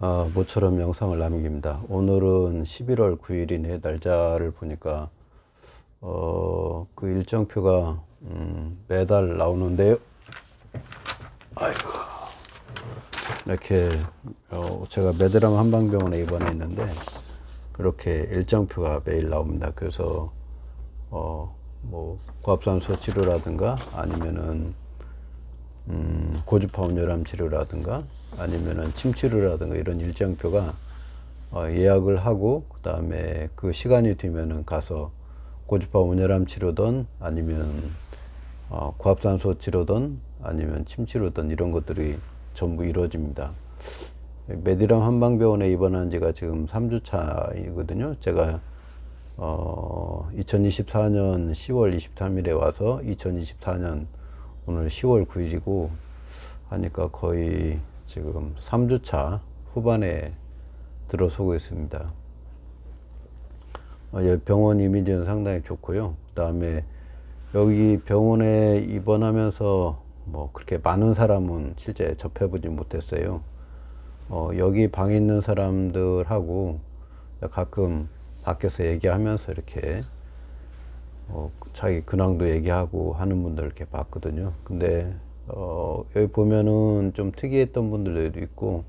아, 모처럼 영상을 남깁니다. 오늘은 11월 9일이네. 날짜를 보니까 어, 그 일정표가 음, 매달 나오는데요. 아이고. 이렇게 어, 제가 메드람 한방병원에 입원해 있는데 그렇게 일정표가 매일 나옵니다. 그래서 어, 뭐 고압산소 치료라든가 아니면은 음, 고주파 온열암 치료라든가 아니면은 침 치료라든가 이런 일정표가 어, 예약을 하고 그 다음에 그 시간이 되면은 가서 고주파 온열암 치료든 아니면 어, 고압산소 치료든 아니면 침 치료든 이런 것들이 전부 이루어집니다. 메디람 한방병원에 입원한 지가 지금 3주 차이거든요. 제가 어, 2024년 10월 23일에 와서 2024년 오늘 10월 9일이고 하니까 거의 지금 3주 차 후반에 들어서고 있습니다. 어, 예, 병원 이미지는 상당히 좋고요. 그 다음에 여기 병원에 입원하면서 뭐 그렇게 많은 사람은 실제 접해보지 못했어요. 어, 여기 방에 있는 사람들하고 가끔 밖에서 얘기하면서 이렇게 어, 자기 근황도 얘기하고 하는 분들 이렇게 봤거든요. 근데 어, 여기 보면은 좀 특이했던 분들도 있고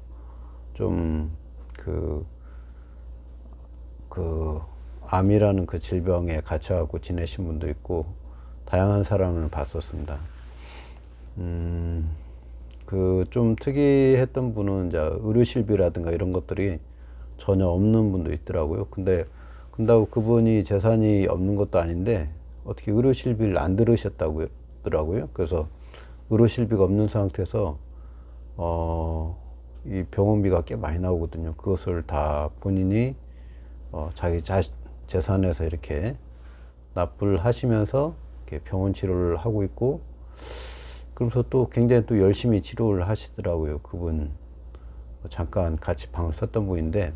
좀그그 암이라는 그 질병에 갇혀갖고 지내신 분도 있고 다양한 사람을 봤었습니다. 음, 그 좀 특이했던 분은 이제 의료실비라든가 이런 것들이 전혀 없는 분도 있더라고요. 근데 근다고 그분이 재산이 없는 것도 아닌데 어떻게 의료실비를 안 들으셨다고 하더라고요. 그래서 의료실비가 없는 상태에서 어, 이 병원비가 꽤 많이 나오거든요. 그것을 다 본인이 어, 자기 자, 재산에서 이렇게 납부를 하시면서 이렇게 병원 치료를 하고 있고 그러면서 또 굉장히 또 열심히 치료를 하시더라고요. 그분 잠깐 같이 방을 썼던 분인데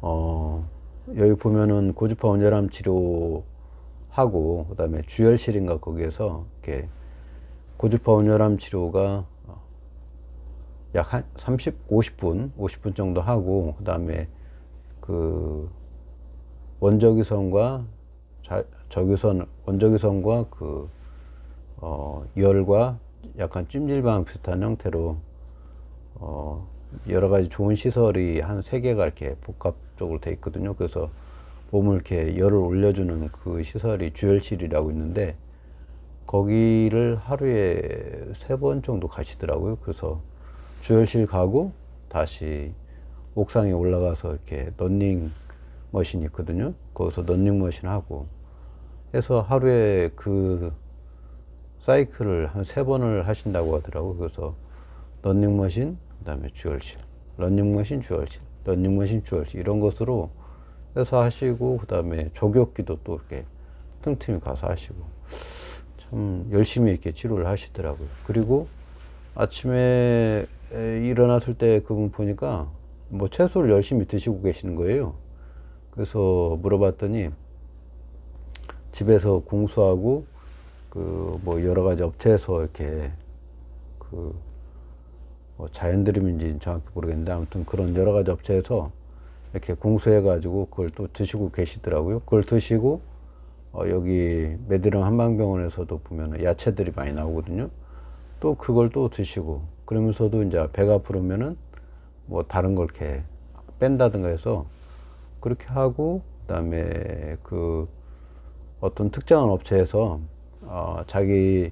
어, 여기 보면은 고주파 온열암 치료하고 그다음에 주열실인가 거기에서 이렇게 고주파 온열암 치료가 약 한 30, 50분, 50분 정도 하고 그다음에 그 원적외선과 자, 적외선 원적외선과 그 어, 열과 약간 찜질방 비슷한 형태로 어, 여러 가지 좋은 시설이 한 세 개가 이렇게 복합적으로 돼 있거든요. 그래서 몸을 이렇게 열을 올려주는 그 시설이 주열실이라고 있는데 거기를 하루에 세 번 정도 가시더라고요. 그래서 주열실 가고 다시 옥상에 올라가서 이렇게 런닝 머신이 있거든요. 거기서 런닝 머신 하고 해서 하루에 그 사이클을 한 세 번을 하신다고 하더라고요. 그래서 런닝 머신, 그 다음에 주얼실, 런닝 머신, 주얼실, 런닝 머신, 주얼실 이런 것으로 해서 하시고 그 다음에 조격기도 또 이렇게 틈틈이 가서 하시고 참 열심히 이렇게 치료를 하시더라고요. 그리고 아침에 일어났을 때 그분 보니까 뭐 채소를 열심히 드시고 계시는 거예요. 그래서 물어봤더니 집에서 공수하고 그 뭐 여러 가지 업체에서 이렇게 그 뭐 자연드림인지 정확히 모르겠는데 아무튼 그런 여러 가지 업체에서 이렇게 공수해 가지고 그걸 또 드시고 계시더라고요. 그걸 드시고 어 여기 메드령 한방병원에서도 보면 야채들이 많이 나오거든요. 또 그걸 또 드시고 그러면서도 이제 배가 부르면은 뭐 다른 걸 이렇게 뺀다든가 해서 그렇게 하고 그다음에 그 어떤 특정한 업체에서 어 자기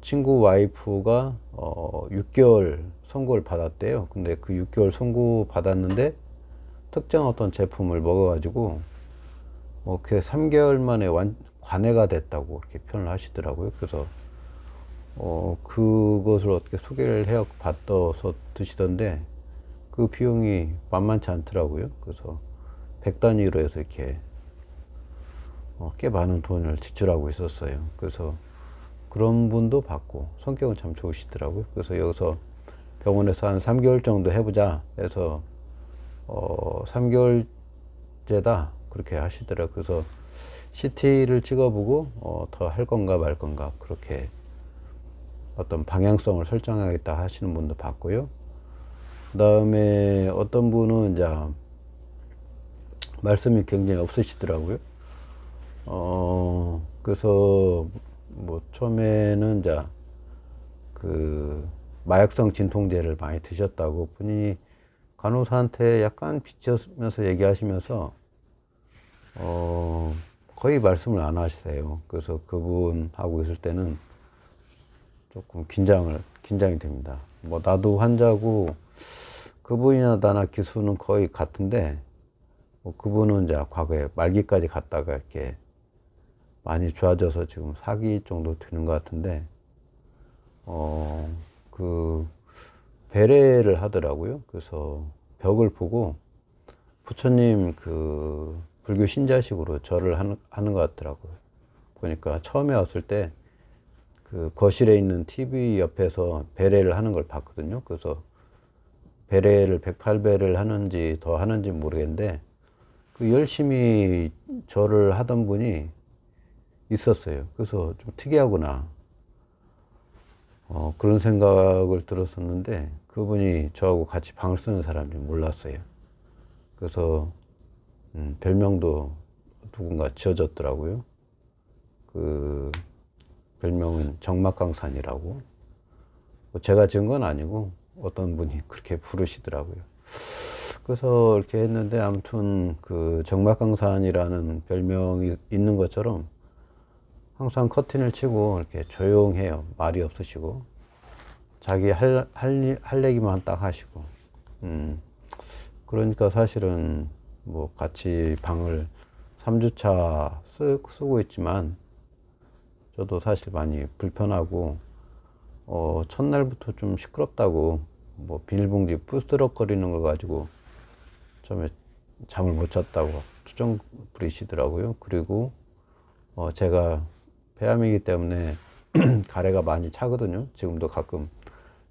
친구 와이프가 어 6개월 선고를 받았대요. 근데 그 6개월 선고 받았는데 특정 어떤 제품을 먹어가지고 뭐그 3개월 만에 완 관해가 됐다고 이렇게 표현을 하시더라고요. 그래서 어 그것을 어떻게 소개를 해 받아서 드시던데 그 비용이 만만치 않더라고요. 그래서 백 단위로 해서 이렇게 어, 꽤 많은 돈을 지출하고 있었어요. 그래서 그런 분도 받고 성격은 참 좋으시더라고요. 그래서 여기서 병원에서 한 3개월 정도 해보자 해서 어, 3개월째다 그렇게 하시더라고요. 그래서 CT를 찍어보고 어, 더 할 건가 말 건가 그렇게 어떤 방향성을 설정하겠다 하시는 분도 봤고요. 그 다음에 어떤 분은 이제 말씀이 굉장히 없으시더라고요. 어, 그래서 뭐 처음에는 이제 그 마약성 진통제를 많이 드셨다고 본인이 간호사한테 약간 비치면서 얘기하시면서 어, 거의 말씀을 안 하시세요. 그래서 그분하고 있을 때는 조금 긴장을, 긴장이 됩니다. 뭐, 나도 환자고, 그분이나 나나 기수는 거의 같은데, 뭐 그분은 이제 과거에 말기까지 갔다가 이렇게 많이 좋아져서 지금 사기 정도 되는 것 같은데, 어, 그, 배례를 하더라고요. 그래서 벽을 보고, 부처님 그, 불교 신자식으로 절을 하는, 하는 것 같더라고요. 보니까 처음에 왔을 때 그 거실에 있는 TV 옆에서 배례를 하는 걸 봤거든요. 그래서 배례를 108배를 하는지 더 하는지 모르겠는데 그 열심히 절을 하던 분이 있었어요. 그래서 좀 특이하구나. 어, 그런 생각을 들었었는데 그분이 저하고 같이 방을 쓰는 사람인지 몰랐어요. 그래서 음, 별명도 누군가 지어졌더라고요. 그 별명은 정막강산이라고. 뭐 제가 지은 건 아니고 어떤 분이 그렇게 부르시더라고요. 그래서 이렇게 했는데 아무튼 그 정막강산이라는 별명이 있는 것처럼 항상 커튼을 치고 이렇게 조용해요. 말이 없으시고 자기 할, 할, 할 얘기만 딱 하시고. 음. 그러니까 사실은 뭐 같이 방을 3주차 쓰, 쓰고 있지만 저도 사실 많이 불편하고 어, 첫날부터 좀 시끄럽다고 뭐 비닐봉지 부스럭거리는 거 가지고 처음에 잠을 못 잤다고 투정 부리시더라고요. 그리고 어, 제가 폐암이기 때문에 가래가 많이 차거든요. 지금도 가끔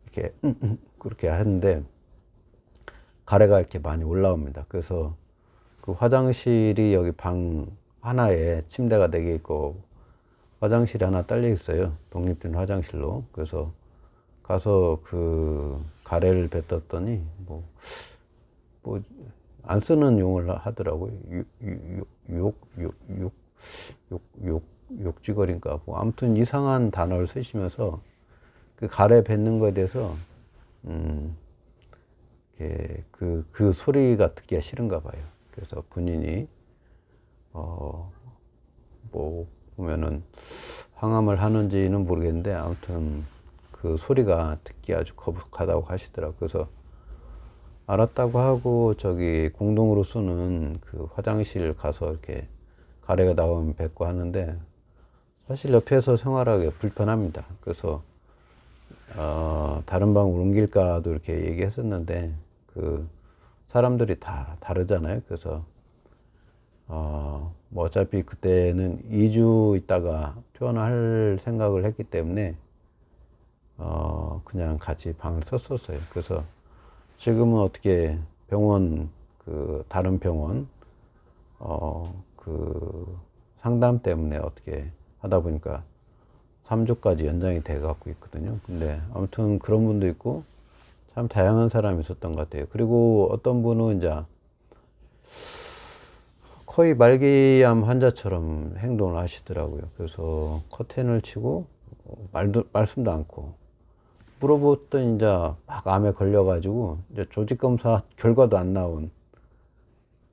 이렇게 그렇게 하는데 가래가 이렇게 많이 올라옵니다. 그래서 그 화장실이 여기 방 하나에 침대가 네개 있고 화장실이 하나 딸려 있어요. 독립된 화장실로. 그래서 가서 그 가래를 뱉었더니 뭐, 뭐, 안 쓰는 용을 하더라고요. 욕, 욕, 욕, 욕, 욕, 욕, 욕지거리인가 뭐. 아무튼 이상한 단어를 쓰시면서 그 가래 뱉는 거에 대해서, 음, 그, 그 소리가 듣기가 싫은가 봐요. 그래서 본인이 어 뭐 보면은 항암을 하는지는 모르겠는데 아무튼 그 소리가 듣기 아주 거북하다고 하시더라고요. 그래서 알았다고 하고 저기 공동으로 쓰는 그 화장실 가서 이렇게 가래가 나오면 뱉고 하는데 사실 옆에서 생활하기 불편합니다. 그래서 어 다른 방으로 옮길까도 이렇게 얘기했었는데 그 사람들이 다 다르잖아요. 그래서 어, 뭐 어차피 그때는 2주 있다가 퇴원할 생각을 했기 때문에 어, 그냥 같이 방을 썼었어요. 그래서 지금은 어떻게 병원 그 다른 병원 어, 그 상담 때문에 어떻게 하다 보니까 3주까지 연장이 돼 갖고 있거든요. 근데 아무튼 그런 분도 있고 참 다양한 사람이 있었던 것 같아요. 그리고 어떤 분은 이제 거의 말기암 환자처럼 행동을 하시더라고요. 그래서 커튼을 치고 말도 말씀도 않고 물어봤더니 이제 막 암에 걸려가지고 이제 조직 검사 결과도 안 나온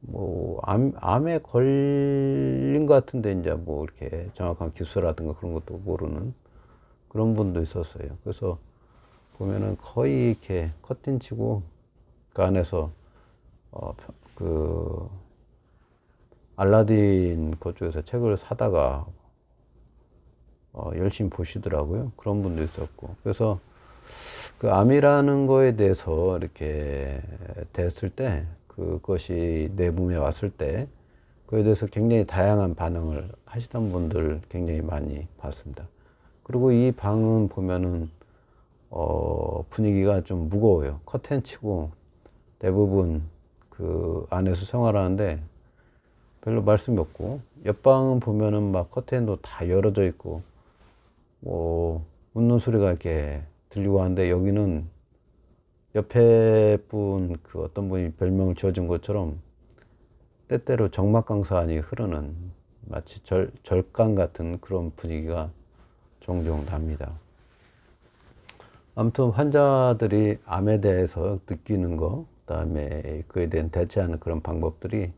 뭐 암, 암에 걸린 것 같은데 이제 뭐 이렇게 정확한 기수라든가 그런 것도 모르는 그런 분도 있었어요. 그래서 보면은 거의 이렇게 커튼 치고 그 안에서 어, 그 알라딘 그쪽에서 책을 사다가 어, 열심히 보시더라고요. 그런 분도 있었고. 그래서 그 암이라는 거에 대해서 이렇게 됐을 때 그것이 내 몸에 왔을 때 그에 대해서 굉장히 다양한 반응을 하시던 분들 굉장히 많이 봤습니다. 그리고 이 방은 보면은 어, 분위기가 좀 무거워요. 커튼 치고 대부분 그 안에서 생활하는데 별로 말씀이 없고 옆방은 보면은 막 커튼도 다 열어져 있고 뭐 웃는 소리가 이렇게 들리고 하는데 여기는 옆에 분 그 어떤 분이 별명을 지어준 것처럼 때때로 정막강산이 흐르는 마치 절, 절강 같은 그런 분위기가 종종 납니다. 아무튼 환자들이 암에 대해서 느끼는 거, 그다음에 그에 대한 대처하는 그런 방법들이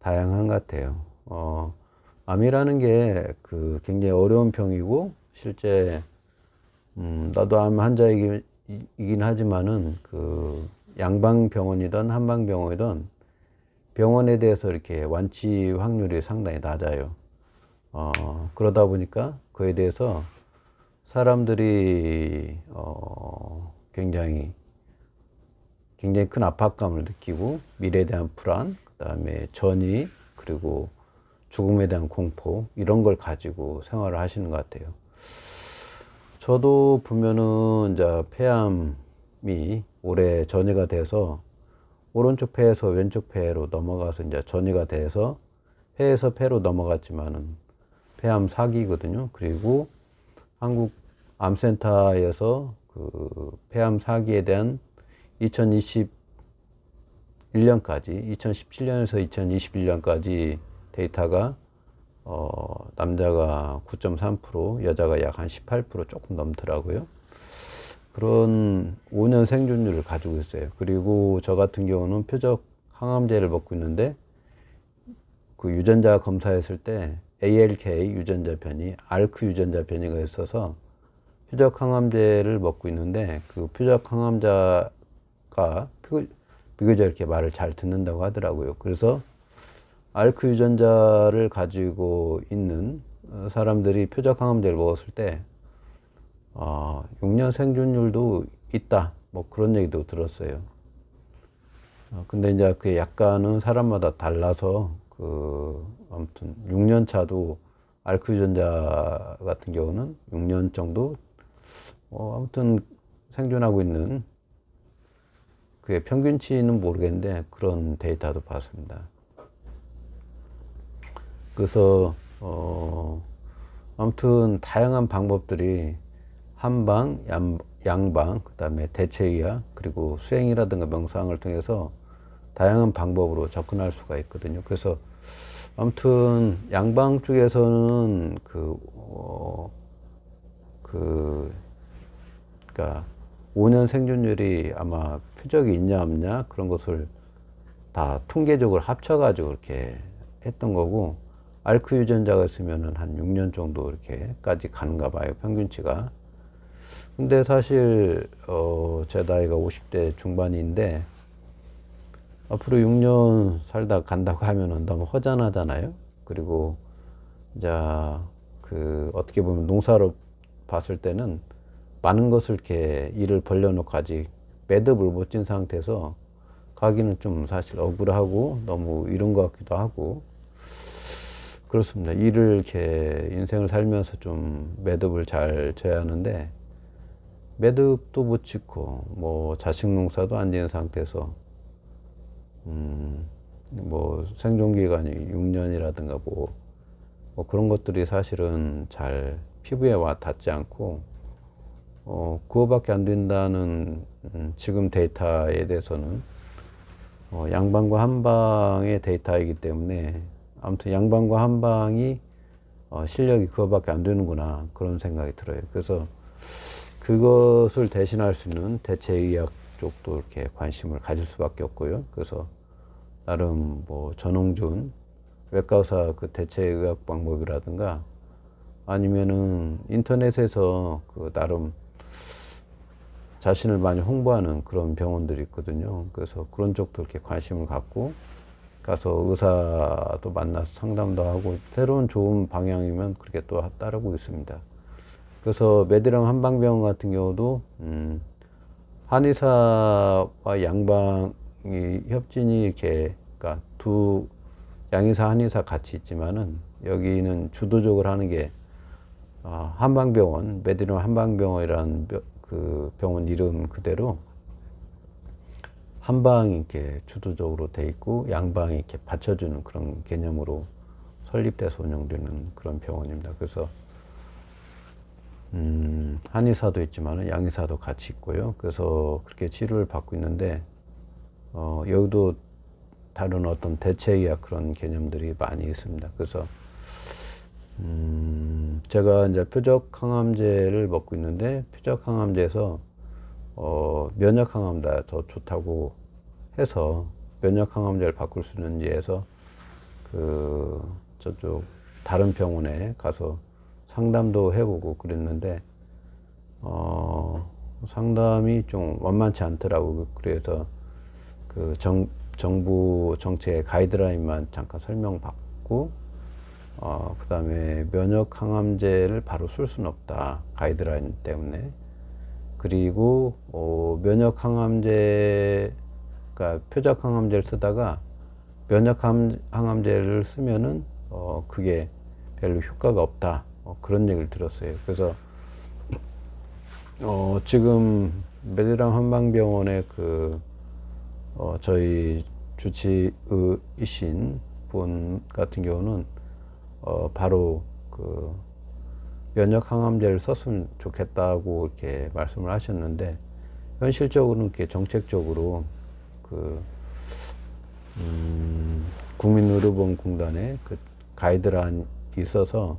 다양한 것 같아요. 어, 암이라는 게 그 굉장히 어려운 병이고 실제 음, 나도 암 환자이긴 하지만은 그 양방 병원이든 한방 병원이든 병원에 대해서 이렇게 완치 확률이 상당히 낮아요. 어, 그러다 보니까 그에 대해서 사람들이 어, 굉장히 굉장히 큰 압박감을 느끼고 미래에 대한 불안, 그다음에 전이 그리고 죽음에 대한 공포 이런 걸 가지고 생활을 하시는 것 같아요. 저도 보면은 이제 폐암이 올해 전이가 돼서 오른쪽 폐에서 왼쪽 폐로 넘어가서 이제 전이가 돼서 폐에서 폐로 넘어갔지만은 폐암 사기거든요. 그리고 한국 암센터에서 그 폐암 사기에 대한 2021년까지 2017년에서 2021년까지 데이터가 어, 남자가 9.3%, 여자가 약 한 18% 조금 넘더라고요. 그런 5년 생존율을 가지고 있어요. 그리고 저 같은 경우는 표적 항암제를 먹고 있는데 그 유전자 검사했을 때 ALK 유전자 변이, ALK 유전자 변이가 있어서 표적 항암제를 먹고 있는데 그 표적 항암자가 비교적 이렇게 말을 잘 듣는다고 하더라고요. 그래서 알크 유전자를 가지고 있는 사람들이 표적 항암제를 먹었을 때 어, 6년 생존율도 있다. 뭐 그런 얘기도 들었어요. 어, 근데 이제 그 약간은 사람마다 달라서 그 아무튼 6년 차도 알크 유전자 같은 경우는 6년 정도 어, 아무튼 생존하고 있는 그의 평균치는 모르겠는데 그런 데이터도 봤습니다. 그래서 어 아무튼 다양한 방법들이 한방, 양, 양방, 그다음에 대체의학 그리고 수행이라든가 명상을 통해서 다양한 방법으로 접근할 수가 있거든요. 그래서 아무튼 양방 쪽에서는 그, 어, 그, 그니까 5년 생존율이 아마 표적이 있냐 없냐 그런 것을 다 통계적으로 합쳐가지고 이렇게 했던 거고 알크 유전자가 있으면은 한 6년 정도 이렇게까지 가는가 봐요, 평균치가. 근데 사실, 어, 제 나이가 50대 중반인데, 앞으로 6년 살다 간다고 하면은 너무 허전하잖아요. 그리고, 이제, 그, 어떻게 보면 농사로 봤을 때는 많은 것을 이렇게 일을 벌려놓고 아직 매듭을 못 진 상태에서 가기는 좀 사실 억울하고 너무 이런 것 같기도 하고, 그렇습니다. 일을 이렇게 인생을 살면서 좀 매듭을 잘 져야 하는데 매듭도 못 짓고 뭐 자식 농사도 안 지은 상태에서 음 뭐 생존 기간이 6년이라든가 뭐, 뭐 그런 것들이 사실은 잘 피부에 와 닿지 않고 어 그거밖에 안 된다는 음, 지금 데이터에 대해서는 어 양방과 한방의 데이터이기 때문에 아무튼 양방과 한방이 어, 실력이 그거밖에 안 되는구나 그런 생각이 들어요. 그래서 그것을 대신할 수 있는 대체 의학 쪽도 이렇게 관심을 가질 수밖에 없고요. 그래서 나름 뭐 전홍준 외과의사 그 대체 의학 방법이라든가 아니면은 인터넷에서 그 나름 자신을 많이 홍보하는 그런 병원들이 있거든요. 그래서 그런 쪽도 이렇게 관심을 갖고 가서 의사도 만나서 상담도 하고 새로운 좋은 방향이면 그렇게 또 따르고 있습니다. 그래서 메디랑 한방병원 같은 경우도 음, 한의사와 양방 이 협진이 이렇게 그러니까 두 양의사 한의사 같이 있지만은 여기는 주도적으로 하는 게 어, 한방병원 메디랑 한방병원이라는 그 병원 이름 그대로 한 방이 이렇게 주도적으로 돼 있고 양방이 이렇게 받쳐주는 그런 개념으로 설립돼서 운영되는 그런 병원입니다. 그래서 음, 한의사도 있지만은 양의사도 같이 있고요. 그래서 그렇게 치료를 받고 있는데 어, 여기도 다른 어떤 대체의학 그런 개념들이 많이 있습니다. 그래서 음, 제가 이제 표적 항암제를 먹고 있는데 표적 항암제에서 어, 면역 항암보다 더 좋다고 해서 면역 항암제를 바꿀 수 있는지 해서 그 저쪽 다른 병원에 가서 상담도 해보고 그랬는데 어, 상담이 좀 원만치 않더라고 그래서 그 정, 정부 정책 가이드라인만 잠깐 설명받고 어, 그 다음에 면역 항암제를 바로 쓸 수는 없다. 가이드라인 때문에. 그리고, 어, 면역 항암제, 그러니까 표적 항암제를 쓰다가 면역 항- 항암제를 쓰면은, 어, 그게 별로 효과가 없다. 어, 그런 얘기를 들었어요. 그래서, 어, 지금 메드랑 한방병원의 그, 어, 저희 주치의이신 분 같은 경우는 어, 바로 그 면역 항암제를 썼으면 좋겠다고 이렇게 말씀을 하셨는데 현실적으로는 이렇게 정책적으로 그 음, 국민의료보험공단에 그 가이드라인이 있어서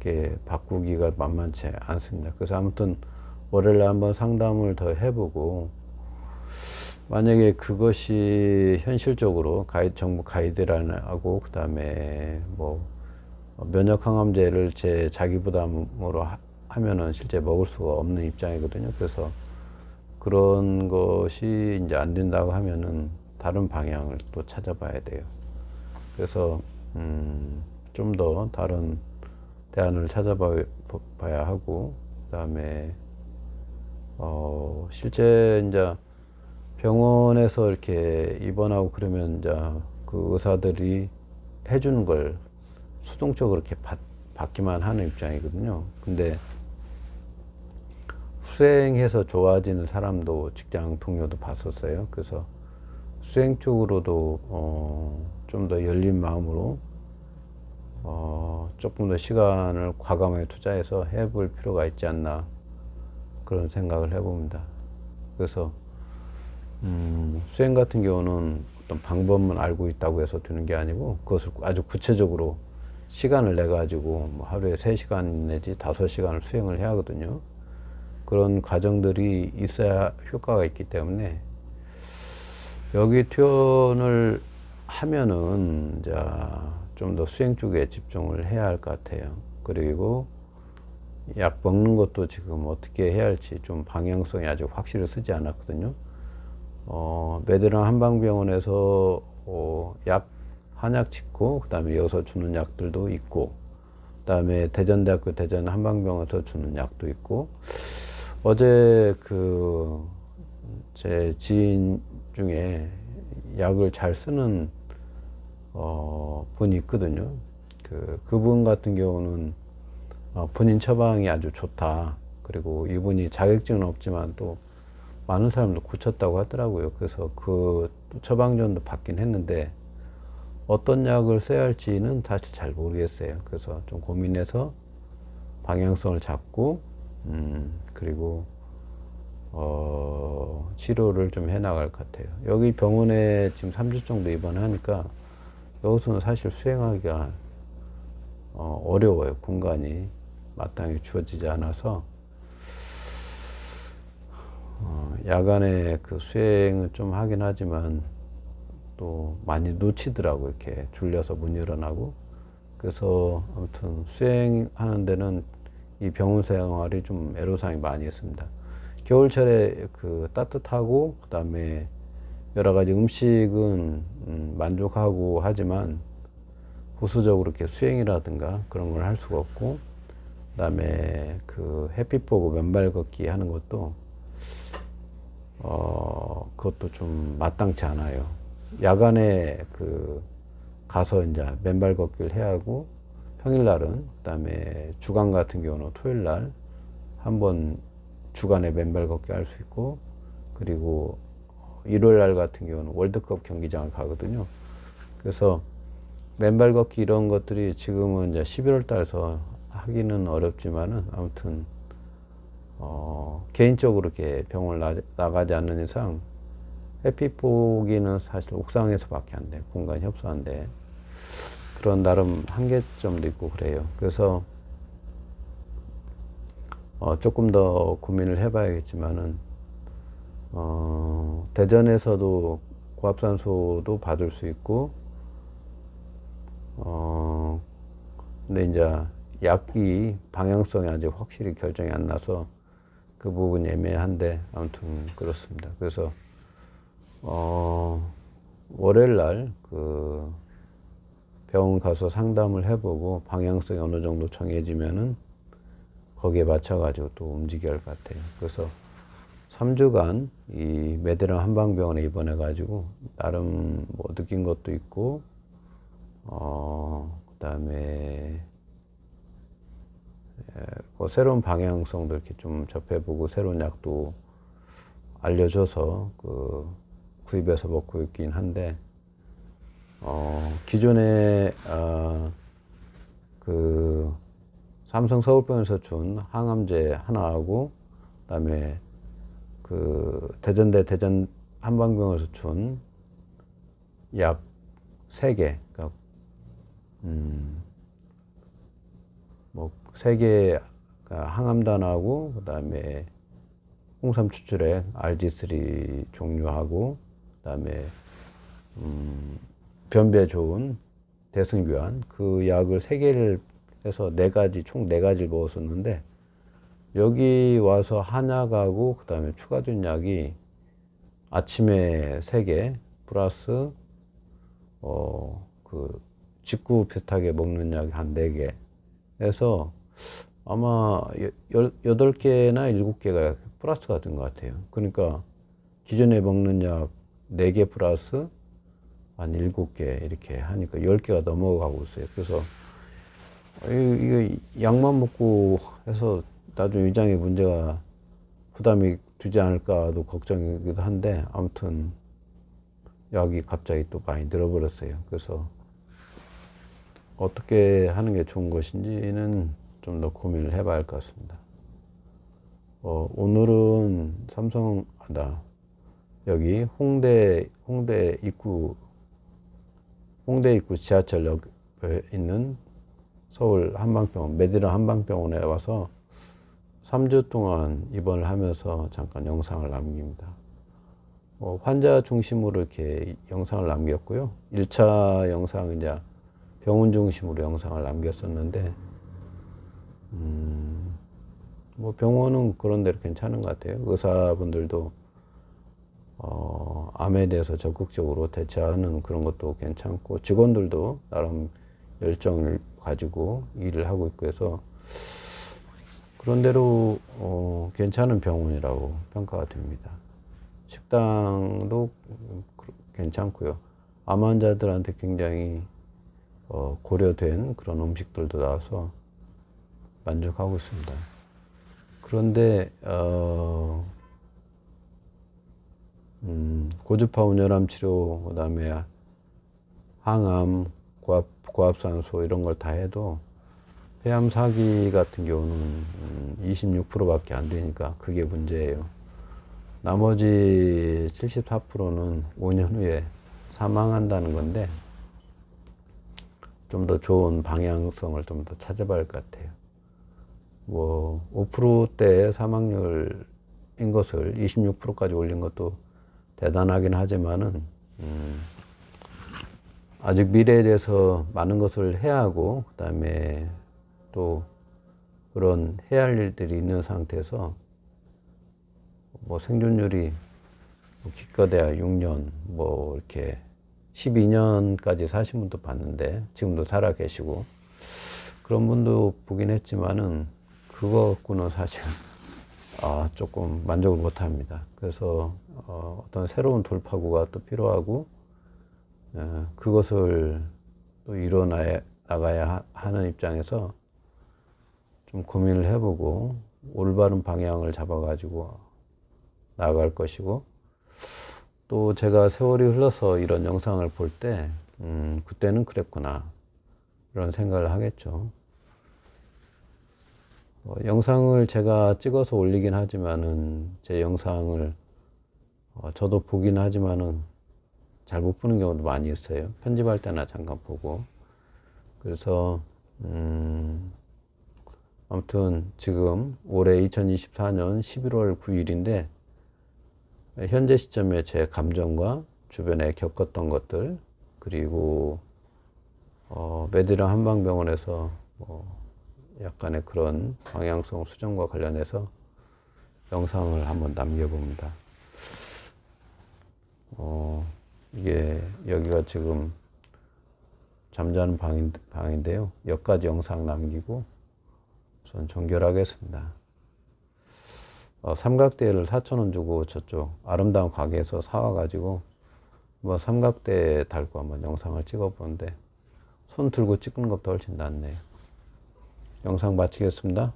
이렇게 바꾸기가 만만치 않습니다. 그래서 아무튼 월요일에 한번 상담을 더 해보고 만약에 그것이 현실적으로 가이, 정부 가이드라인하고 그다음에 뭐 면역 항암제를 제 자기 부담으로 하, 하면은 실제 먹을 수가 없는 입장이거든요. 그래서 그런 것이 이제 안 된다고 하면은 다른 방향을 또 찾아봐야 돼요. 그래서 음, 좀 더 다른 대안을 찾아봐야 하고 그다음에 어, 실제 이제 병원에서 이렇게 입원하고 그러면 이제 그 의사들이 해주는 걸 수동적으로 이렇게 받, 받기만 하는 입장이거든요. 근데 수행해서 좋아지는 사람도 직장 동료도 봤었어요. 그래서 수행 쪽으로도 어, 좀 더 열린 마음으로 어, 조금 더 시간을 과감하게 투자해서 해볼 필요가 있지 않나 그런 생각을 해봅니다. 그래서 음, 수행 같은 경우는 어떤 방법만 알고 있다고 해서 되는 게 아니고 그것을 아주 구체적으로 시간을 내 가지고 뭐 하루에 세시간 내지 다섯 시간을 수행을 해야 하거든요. 그런 과정들이 있어야 효과가 있기 때문에 여기 투연을 하면은 좀 더 수행 쪽에 집중을 해야 할 것 같아요. 그리고 약 먹는 것도 지금 어떻게 해야 할지 좀 방향성이 아직 확실히 쓰지 않았거든요. 어, 메드랑 한방병원에서 어, 약 한약 짓고 그다음에 여기서 주는 약들도 있고 그다음에 대전대학교 대전 한방병원에서 주는 약도 있고 어제 그 제 지인 중에 약을 잘 쓰는 어, 분이 있거든요. 그 그분 같은 경우는 어, 본인 처방이 아주 좋다. 그리고 이분이 자격증은 없지만 또 많은 사람들 고쳤다고 하더라고요. 그래서 그 처방전도 받긴 했는데 어떤 약을 써야 할지는 사실 잘 모르겠어요. 그래서 좀 고민해서 방향성을 잡고 음 그리고 어 치료를 좀 해나갈 것 같아요. 여기 병원에 지금 3주 정도 입원하니까 여기서는 사실 수행하기가 어, 어려워요. 공간이 마땅히 주어지지 않아서 어, 야간에 그 수행은 좀 하긴 하지만 또 많이 놓치더라고 이렇게 졸려서 못 일어나고 그래서 아무튼 수행하는 데는 이 병원 생활이 좀 애로사항이 많이 있습니다. 겨울철에 그 따뜻하고 그다음에 여러 가지 음식은 음, 만족하고 하지만 부수적으로 이렇게 수행이라든가 그런 걸 할 수가 없고 그다음에 그 햇빛 보고 맨발 걷기 하는 것도 어 그것도 좀 마땅치 않아요. 야간에 그 가서 이제 맨발 걷기를 해야 하고 평일날은 그다음에 주간 같은 경우는 토요일날 한 번 주간에 맨발 걷기 할 수 있고 그리고 일요일날 같은 경우는 월드컵 경기장을 가거든요. 그래서 맨발 걷기 이런 것들이 지금은 이제 11월 달에서 하기는 어렵지만은 아무튼 어, 개인적으로 이렇게 병을 나, 나가지 않는 이상 해피 포기는 사실 옥상에서밖에 안 돼. 공간이 협소한데. 그런 나름 한계점도 있고 그래요. 그래서 어, 조금 더 고민을 해봐야겠지만은 어, 대전에서도 고압산소도 받을 수 있고 어, 근데 이제 약이 방향성이 아직 확실히 결정이 안 나서 그 부분이 애매한데 아무튼 그렇습니다. 그래서 어, 월요일 날 그 병원 가서 상담을 해보고 방향성이 어느 정도 정해지면은 거기에 맞춰가지고 또 움직여야 할 것 같아요. 그래서 3주간 이 메데랑 한방병원에 입원해가지고 나름 뭐 느낀 것도 있고, 어, 그 다음에 뭐 새로운 방향성도 이렇게 좀 접해보고 새로운 약도 알려줘서 그 구입해서 먹고 있긴 한데, 어, 기존에 어, 그 삼성 서울병원에서 준 항암제 하나하고 그다음에 그 대전대 대전 한방병원에서 준 약 세 개, 그러니까 음뭐 세개 항암단하고 그다음에 홍삼 추출액 RG3 종류하고 그다음에 음 변비에 좋은 대승교환 그 약을 세 개를 해서 네 가지 총 네 가지를 먹었었는데 여기 와서 한약하고 그다음에 추가된 약이 아침에 세 개 플러스 어그 직구 비슷하게 먹는 약이 한 네 개 해서 아마 여- 여덟 개나 일곱 개가 플러스가 된 것 같아요. 그러니까 기존에 먹는 약네개 플러스 한 일곱 개 이렇게 하니까 열 개가 넘어가고 있어요. 그래서 이- 이거 약만 먹고 해서 나중에 위장에 문제가 부담이 되지 않을까도 걱정이기도 한데 아무튼 약이 갑자기 또 많이 늘어버렸어요. 그래서 어떻게 하는 게 좋은 것인지는 좀 더 고민을 해봐야 할 것 같습니다. 어, 오늘은 삼성, 아, 나, 여기 홍대, 홍대 입구, 홍대 입구 지하철역에 있는 서울 한방병원, 메디라 한방병원에 와서 3주 동안 입원을 하면서 잠깐 영상을 남깁니다. 어, 환자 중심으로 이렇게 영상을 남겼고요. 1차 영상은 이제 병원 중심으로 영상을 남겼었는데, 음, 뭐 병원은 그런 데로 괜찮은 것 같아요. 의사분들도 어, 암에 대해서 적극적으로 대처하는 그런 것도 괜찮고 직원들도 나름 열정을 가지고 일을 하고 있고 해서 그런 대로 어, 괜찮은 병원이라고 평가가 됩니다. 식당도 그- 괜찮고요. 암 환자들한테 굉장히 어, 고려된 그런 음식들도 나와서 만족하고 있습니다. 그런데 어, 음, 고주파 온열암 치료 그다음에 항암, 고압, 고압산소 이런 걸 다 해도 폐암 사기 같은 경우는 음, 26%밖에 안 되니까 그게 문제예요. 나머지 74%는 5년 후에 사망한다는 건데 좀 더 좋은 방향성을 좀 더 찾아봐야 할 것 같아요. 뭐 5%대 사망률인 것을 26%까지 올린 것도 대단하긴 하지만은 음, 아직 미래에 대해서 많은 것을 해야 하고 그다음에 또 그런 해야 할 일들이 있는 상태에서 뭐 생존율이 뭐 기껏해야 6년 뭐 이렇게 12년까지 사신 분도 봤는데 지금도 살아 계시고 그런 분도 보긴 했지만은 그거 갖고는 사실 아 조금 만족을 못 합니다. 그래서 어, 어떤 새로운 돌파구가 또 필요하고 어, 그것을 또 이뤄나야 나가야 하- 하는 입장에서 좀 고민을 해보고 올바른 방향을 잡아가지고 나아갈 것이고 또 제가 세월이 흘러서 이런 영상을 볼 때, 음, 그때는 그랬구나. 이런 생각을 하겠죠. 어, 영상을 제가 찍어서 올리긴 하지만은 제 영상을 어, 저도 보긴 하지만은 잘 못 보는 경우도 많이 있어요. 편집할 때나 잠깐 보고. 그래서 음, 아무튼 지금 올해 2024년 11월 9일인데 현재 시점에 제 감정과 주변에 겪었던 것들 그리고 어, 메디랑 한방병원에서 뭐 약간의 그런 방향성 수정과 관련해서 영상을 한번 남겨봅니다. 어, 이게 여기가 지금 잠자는 방인, 방인데요. 여기까지 영상 남기고 우선 종결하겠습니다. 어, 삼각대를 4,000원 주고 저쪽 아름다운 가게에서 사와가지고 뭐 삼각대 달고 한번 영상을 찍어보는데 손 들고 찍는 것보다 훨씬 낫네요. 영상 마치겠습니다.